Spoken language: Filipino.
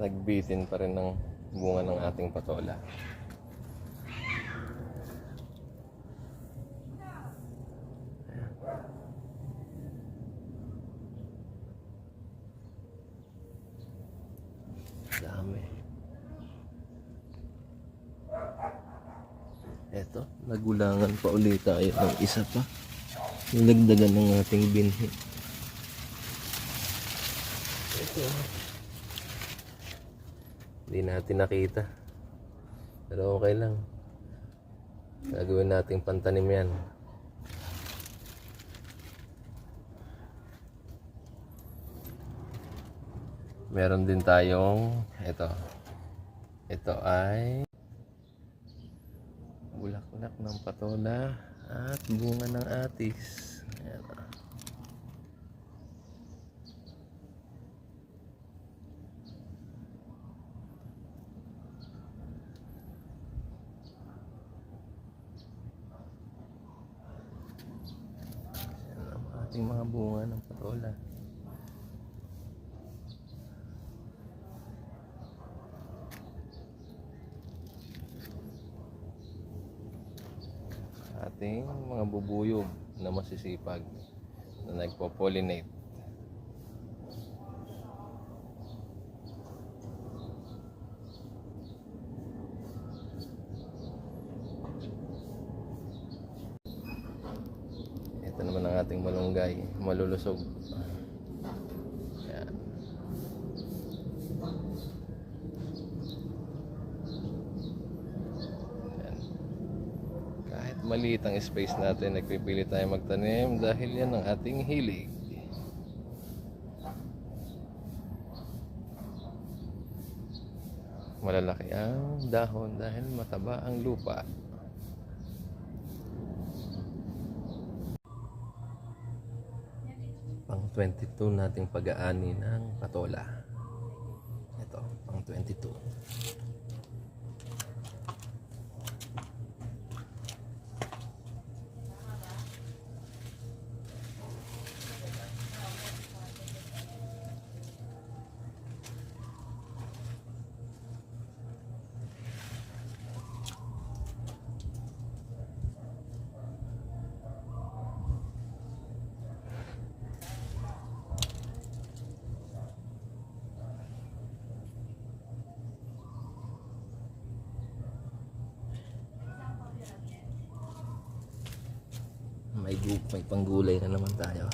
nagbitin pa rin ng bunga ng ating patola. Dami. Eto, nagulangan pa ulit tayo ng isa pa. Nilagdagan ng ating binhi. Ito. Hindi natin nakita. Pero okay lang. Gagawin nating pantanim yan. Meron din tayong ito. Ito ay bulaklak ng patola at bunga ng atis. Ayan. Ating mga bunga ng patola. ating mga bubuyog na masisipag na nagpo-pollinate. Ito naman ang ating malunggay, malulusog. Yan. Yan. Kahit maliit ang space natin, nagpipili tayo magtanim dahil yan ang ating hilig. Malalaki ang dahon dahil mataba ang lupa. 22 nating pag-aani ng patola. Ito, pang 22. May, may panggulay na naman tayo.